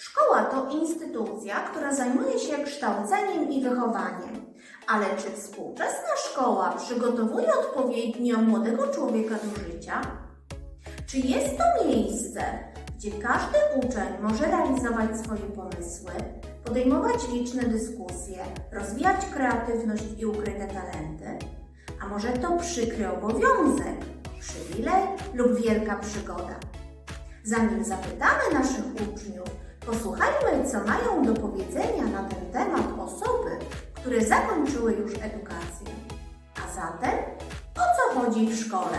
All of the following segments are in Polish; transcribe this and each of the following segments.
Szkoła to instytucja, która zajmuje się kształceniem i wychowaniem. Ale czy współczesna szkoła przygotowuje odpowiednio młodego człowieka do życia? Czy jest to miejsce, gdzie każdy uczeń może realizować swoje pomysły, podejmować liczne dyskusje, rozwijać kreatywność i ukryte talenty? A może to przykry obowiązek, przywilej lub wielka przygoda? Zanim zapytamy naszych uczniów, posłuchajmy, co mają do powiedzenia na ten temat osoby, które zakończyły już edukację. A zatem, o co chodzi w szkole?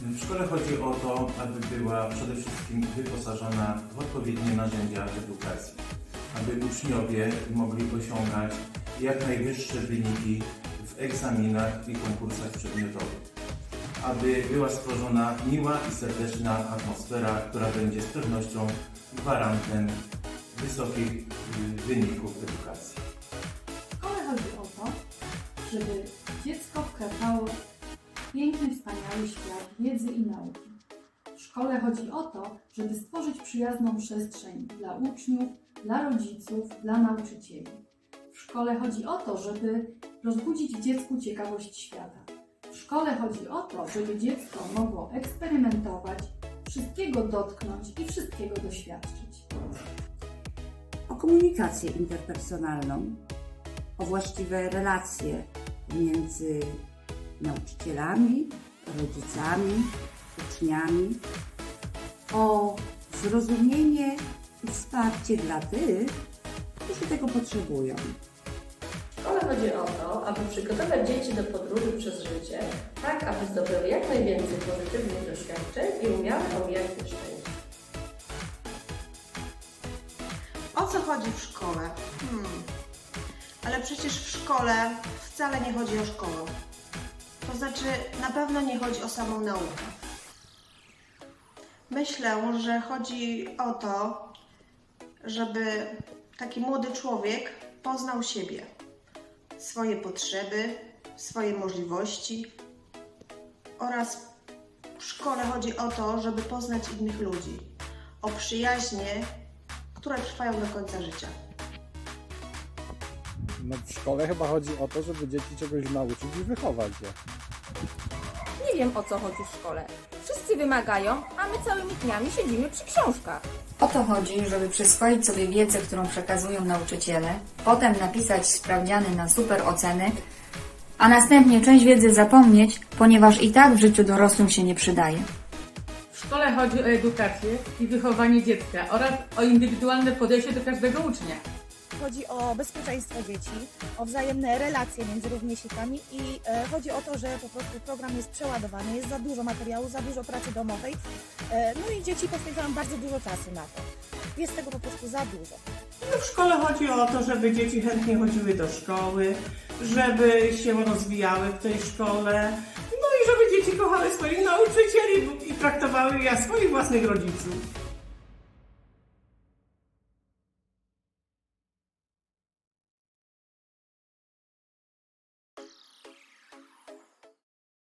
W szkole chodzi o to, aby była przede wszystkim wyposażona w odpowiednie narzędzia edukacji, aby uczniowie mogli osiągać jak najwyższe wyniki w egzaminach i konkursach przedmiotowych, aby była stworzona miła i serdeczna atmosfera, która będzie z pewnością gwarantem wysokich y, wyników edukacji. W szkole chodzi o to, żeby dziecko wkraczało w piękny, wspaniały świat wiedzy i nauki. W szkole chodzi o to, żeby stworzyć przyjazną przestrzeń dla uczniów, dla rodziców, dla nauczycieli. W szkole chodzi o to, żeby rozbudzić w dziecku ciekawość świata. Szkole chodzi o to, żeby dziecko mogło eksperymentować, wszystkiego dotknąć i wszystkiego doświadczyć. o komunikację interpersonalną, o właściwe relacje między nauczycielami, rodzicami, uczniami, o zrozumienie i wsparcie dla tych, którzy tego potrzebują. Szkole chodzi o to, aby przygotować dzieci do podróży przez życie, tak aby zdobyły jak najwięcej pozytywnych doświadczeń i umiały omijać nieszczęście. O co chodzi w szkole? Hmm. Ale przecież w szkole wcale nie chodzi o szkołę. To znaczy, na pewno nie chodzi o samą naukę. Myślę, że chodzi o to, żeby taki młody człowiek poznał siebie, swoje potrzeby, swoje możliwości oraz w szkole chodzi o to, żeby poznać innych ludzi, o przyjaźnie, które trwają do końca życia. No w szkole chyba chodzi o to, żeby dzieci czegoś nauczyć i wychować je. Nie wiem o co chodzi w szkole. Wszyscy wymagają, a my całymi dniami siedzimy przy książkach. O to chodzi, żeby przyswoić sobie wiedzę, którą przekazują nauczyciele, potem napisać sprawdziany na super oceny, a następnie część wiedzy zapomnieć, ponieważ i tak w życiu dorosłym się nie przydaje. W szkole chodzi o edukację i wychowanie dziecka oraz o indywidualne podejście do każdego ucznia. Chodzi o bezpieczeństwo dzieci, o wzajemne relacje między rówieśnikami i e, chodzi o to, że po prostu program jest przeładowany, jest za dużo materiału, za dużo pracy domowej, e, no i dzieci poświęcają bardzo dużo czasu na to. Jest tego po prostu za dużo. No w szkole chodzi o to, żeby dzieci chętnie chodziły do szkoły, żeby się rozwijały w tej szkole, no i żeby dzieci kochały swoich nauczycieli i traktowały jak swoich własnych rodziców.